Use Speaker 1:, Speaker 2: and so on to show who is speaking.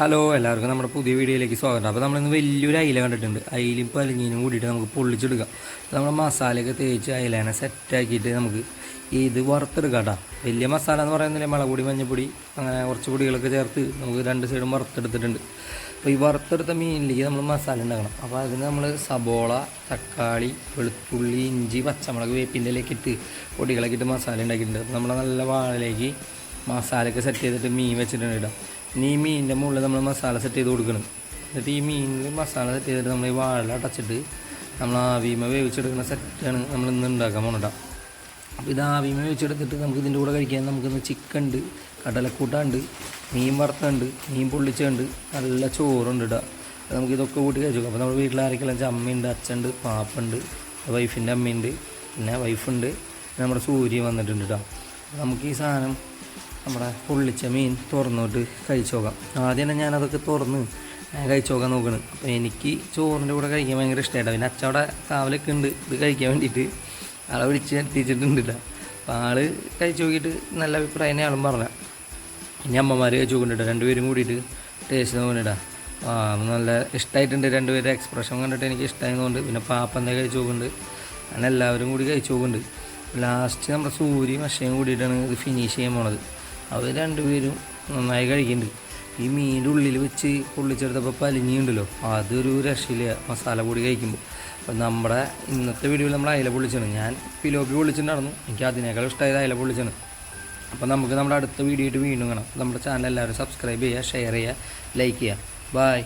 Speaker 1: Hello എല്ലാവർക്കും നമ്മുടെ പുതിയ വീഡിയോയിലേക്ക് സ്വാഗതം. അപ്പോൾ നമ്മളിന്ന് വലിയൊരു അയില കണ്ടിട്ടുണ്ട്. അയിലും പലിഞ്ഞിനും കൂടിയിട്ട് നമുക്ക് പൊള്ളിച്ചെടുക്കാം. നമ്മൾ മസാലയൊക്കെ തേച്ച് അയിലേനെ സെറ്റാക്കിയിട്ട് നമുക്ക് ഇത് വറുത്തെടുക്കാം കേട്ടോ. വലിയ മസാല എന്ന് പറയുന്നില്ല മുളകുപൊടി മഞ്ഞപ്പൊടി അങ്ങനെ കുറച്ച് പൊടികളൊക്കെ ചേർത്ത് നമുക്ക് രണ്ട് സൈഡും വറുത്തെടുത്തിട്ടുണ്ട്. അപ്പോൾ ഈ വറുത്തെടുത്ത മീനിലേക്ക് നമ്മൾ മസാല ഉണ്ടാക്കണം. അപ്പോൾ അതിന് നമ്മൾ സബോള തക്കാളി വെളുത്തുള്ളി ഇഞ്ചി പച്ചമുളക് വേപ്പിന്റെ ഇലയൊക്കെ ഇട്ട് പൊടികളൊക്കെ ഇട്ട് മസാല ഉണ്ടാക്കിയിട്ടുണ്ട്. അപ്പോൾ നമ്മൾ നല്ല വാഴയിലേക്ക് മസാലയൊക്കെ സെറ്റ് ചെയ്തിട്ട് മീൻ വെച്ചിട്ടുണ്ട് ഇടാം ഇനി ഈ മീനിന്റെ മുകളിൽ നമ്മൾ മസാല സെറ്റ് ചെയ്ത് കൊടുക്കണം. എന്നിട്ട് ഈ മീനിൽ മസാല സെറ്റ് ചെയ്തിട്ട് നമ്മൾ ഈ വാഴ അടച്ചിട്ട് നമ്മൾ ആവിമ വേവിച്ചെടുക്കുന്ന സെറ്റാണ് നമ്മൾ ഇന്ന് ഉണ്ടാക്കാൻ പോകണ്ട അപ്പോൾ ഇത് ആവിമ വേവിച്ചെടുത്തിട്ട് നമുക്ക് ഇതിന്റെ കൂടെ കഴിക്കാൻ നമുക്കിന്ന് ചിക്കൻ ഉണ്ട് കടലക്കൂട്ടുണ്ട് മീൻ വറുത്തുണ്ട് മീൻ പൊള്ളിച്ചുണ്ട് നല്ല ചോറുണ്ട് ഇടാം അപ്പോൾ നമുക്ക് ഇതൊക്കെ കൂട്ടി കഴിച്ചു അപ്പോൾ നമ്മുടെ വീട്ടിൽ ആരെങ്കിലും വെച്ചാൽ അമ്മയുണ്ട് അച്ഛനുണ്ട് പാപ്പുണ്ട് വൈഫിന്റെ അമ്മയുണ്ട് പിന്നെ വൈഫുണ്ട് നമ്മുടെ സൂര്യ വന്നിട്ടുണ്ട് കേട്ടോ നമുക്ക് ഈ സാധനം നമ്മുടെ പൊള്ളിച്ച മീൻ തുറന്നോട്ട് കഴിച്ചു നോക്കാം ആദ്യം തന്നെ ഞാനതൊക്കെ തുറന്ന് കഴിച്ചു നോക്കാൻ നോക്കണ്. അപ്പോൾ എനിക്ക് ചോറിന്റെ കൂടെ കഴിക്കാൻ ഭയങ്കര ഇഷ്ടമായിട്ടാണ് പിന്നെ അച്ചവിടെ കാവലൊക്കെ ഉണ്ട്. ഇത് കഴിക്കാൻ വേണ്ടിയിട്ട് ആളെ വിളിച്ച് എത്തിച്ചിട്ടുണ്ടില്ല. അപ്പോൾ ആൾ കഴിച്ചു നോക്കിയിട്ട് നല്ല അഭിപ്രായം ആളും പറഞ്ഞ. ഇനി അമ്മമാർ കഴിച്ചു നോക്കുന്നുണ്ട് രണ്ടുപേരും കൂടിയിട്ട് ടേസ്റ്റ് നോക്കുന്നുണ്ടാ ആ നല്ല ഇഷ്ടമായിട്ടുണ്ട് രണ്ടുപേരുടെ എക്സ്പ്രഷൻ കണ്ടിട്ട് എനിക്ക് ഇഷ്ടമായതുകൊണ്ട് പിന്നെ പാപ്പന്റെ കഴിച്ചു നോക്കുന്നുണ്ട്. അങ്ങനെ എല്ലാവരും കൂടി കഴിച്ചു നോക്കുന്നുണ്ട്. ലാസ്റ്റ് നമ്മുടെ സൂര്യയും അക്ഷയും കൂടിയിട്ടാണ് ഇത് ഫിനിഷ് ചെയ്യാൻ പോണത്. അവർ രണ്ടുപേരും നന്നായി കഴിക്കുന്നുണ്ട്. ഈ മീനിന്റെ ഉള്ളിൽ വെച്ച് പൊള്ളിച്ചെടുത്തപ്പോൾ പലിഞ്ഞിയുണ്ടല്ലോ അതൊരു രക്ഷയില്ല. മസാല പൊടി കഴിക്കുമ്പോൾ അപ്പോൾ നമ്മുടെ ഇന്നത്തെ വീഡിയോയിൽ നമ്മൾ അയല പൊള്ളിച്ചാണ്. ഞാൻ പിലോപ്പി പൊള്ളിച്ചിട്ടുണ്ടായിരുന്നു. എനിക്ക് അതിനേക്കാൾ ഇഷ്ടമായത് അയല പൊള്ളിച്ചാണ്. അപ്പോൾ നമുക്ക് നമ്മുടെ അടുത്ത വീഡിയോ ആയിട്ട് വീണ്ടും കാണാം. നമ്മുടെ ചാനൽ എല്ലാവരും സബ്സ്ക്രൈബ് ചെയ്യുക ഷെയർ ചെയ്യുക ലൈക്ക് ചെയ്യുക. ബായ്